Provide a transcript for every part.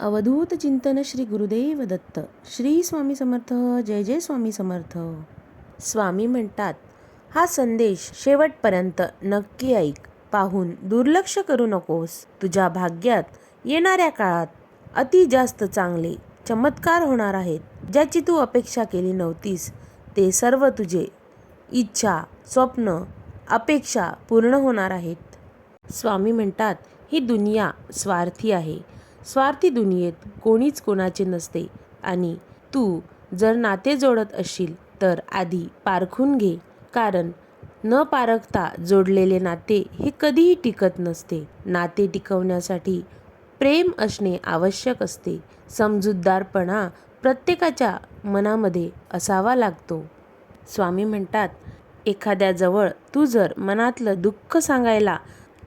अवधूत चिंतन श्री गुरुदेव दत्त. श्री स्वामी समर्थ जय जय स्वामी समर्थ. स्वामी म्हणतात हा संदेश शेवटपर्यंत नक्की ऐक. पाहून दुर्लक्ष करू नकोस. तुझ्या भाग्यात येणाऱ्या काळात अति जास्त चांगले चमत्कार होणार आहेत. ज्याची तू अपेक्षा केली नव्हतीस ते सर्व तुझे इच्छा स्वप्न अपेक्षा पूर्ण होणार आहेत. स्वामी म्हणतात ही दुनिया स्वार्थी आहे. स्वार्थी दुनियेत कोणीच कोणाचे नसते. आणि तू जर नाते जोडत असशील तर आधी पारखून घे. कारण न पारखता जोडलेले नाते हे कधीही टिकत नसते. नाते टिकवण्यासाठी प्रेम असणे आवश्यक असते. समजूतदारपणा प्रत्येकाच्या मनामध्ये असावा लागतो. स्वामी म्हणतात एखाद्याजवळ तू जर मनातलं दुःख सांगायला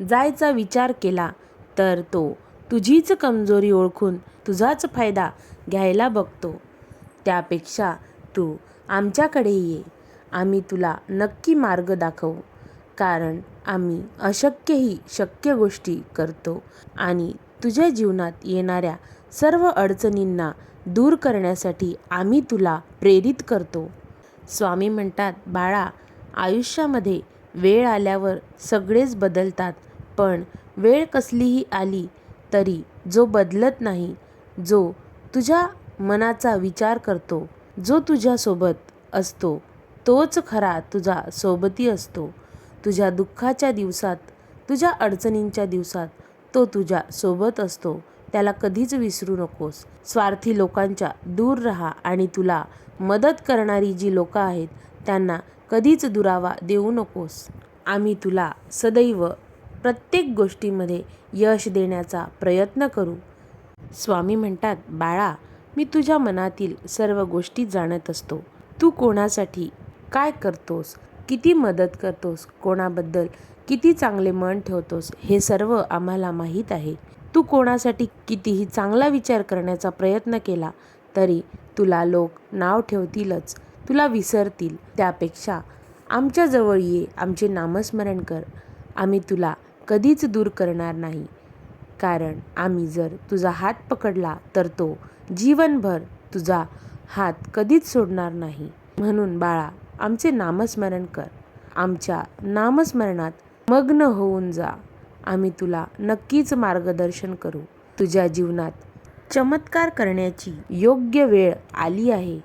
जायचा विचार केला तर तो तुझीच कमजोरी ओळखून तुझाच फायदा घ्यायला बघतो. त्यापेक्षा तू आमच्याकडे ये. आम्ही तुला नक्की मार्ग दाखवू. कारण आम्ही अशक्यही शक्य गोष्टी करतो आणि तुझ्या जीवनात येणाऱ्या सर्व अडचणींना दूर करण्यासाठी आम्ही तुला प्रेरित करतो. स्वामी म्हणतात बाळा आयुष्यामध्ये वेळ आल्यावर सगळेच बदलतात पण वेळ कसलीही आली तरी जो बदलत नाही जो तुझ्या मनाचा विचार करतो जो तुझ्यासोबत असतो तोच खरा तुझा सोबती असतो. तुझ्या दुःखाच्या दिवसात तुझ्या अडचणींच्या दिवसात तो तुझ्या सोबत असतो. त्याला कधीच विसरू नकोस. स्वार्थी लोकांच्या दूर राहा आणि तुला मदत करणारी जी लोकं आहेत त्यांना कधीच दुरावा देऊ नकोस. आम्ही तुला सदैव प्रत्येक गोष्टीमध्ये यश देण्याचा प्रयत्न करू. स्वामी म्हणतात बाळा मी तुझ्या मनातील सर्व गोष्टी जाणत असतो. तू कोणासाठी काय करतोस? किती मदत करतोस? कोणाबद्दल किती चांगले मन ठेवतोस? हे सर्व आम्हाला माहीत आहे. तू कोणासाठी कितीही चांगला विचार करण्याचा प्रयत्न केला तरी तुला लोक नाव ठेवतीलच. तुला विसरतील. त्यापेक्षा आमच्याजवळ ये आमचे नामस्मरण कर. आम्ही तुला कधीच दूर करणार नाही. कारण आम्ही जर तुझा हात पकडला तर तो जीवनभर तुझा हात कधीच सोडणार नाही. म्हणून बाळा आमचे नामस्मरण कर. आमच्या नामस्मरणात मग्न होऊन जा. आम्ही तुला नक्कीच मार्गदर्शन करू. तुझ्या जीवनात चमत्कार करण्याची योग्य वेळ आली आहे.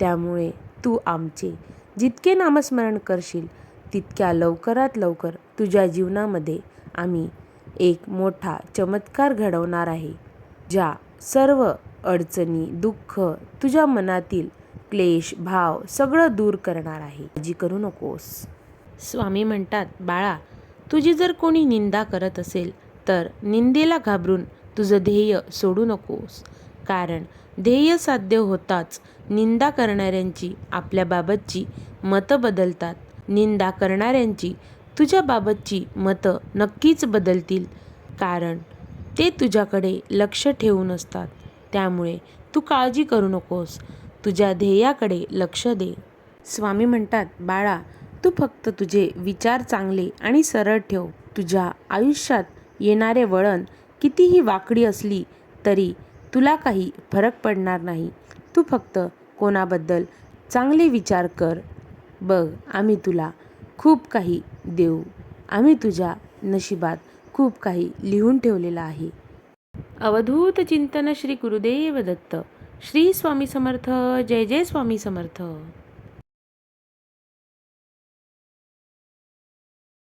त्यामुळे तू आमचे जितके नामस्मरण करशील तितक्या लवकरात लवकर तुझ्या जीवनामध्ये आम्ही एक मोठा चमत्कार घडवणार आहे ज्या सर्व अडचणी दुःख तुझ्या मनातील क्लेश भाव सगळं दूर करणार आहे. काळजी करू नकोस. स्वामी म्हणतात बाळा तुझी जर कोणी निंदा करत असेल तर निंदेला घाबरून तुझं ध्येय सोडू नकोस. कारण ध्येय साध्य होताच निंदा करणाऱ्यांची आपल्याबाबतची मतं बदलतात. निंदा करणाऱ्यांची तुझ्याबाबतची मतं नक्कीच बदलतील कारण ते तुझ्याकडे लक्ष ठेवून असतात. त्यामुळे तू काळजी करू नकोस. तुझ्या ध्येयाकडे लक्ष दे. स्वामी म्हणतात बाळा तू फक्त तुझे विचार चांगले आणि सरळ ठेव. तुझ्या आयुष्यात येणारे वळण कितीही वाकडी असली तरी तुला काही फरक पडणार नाही. तू फक्त कोणाबद्दल चांगले विचार कर. बघ आम्ही तुला खूप काही देऊ. आम्ही तुझ्या नशिबात खूप काही लिहून ठेवलेलं आहे. अवधूत चिंतन श्री गुरुदेव दत्त. श्री स्वामी समर्थ. जय जय स्वामी समर्थ.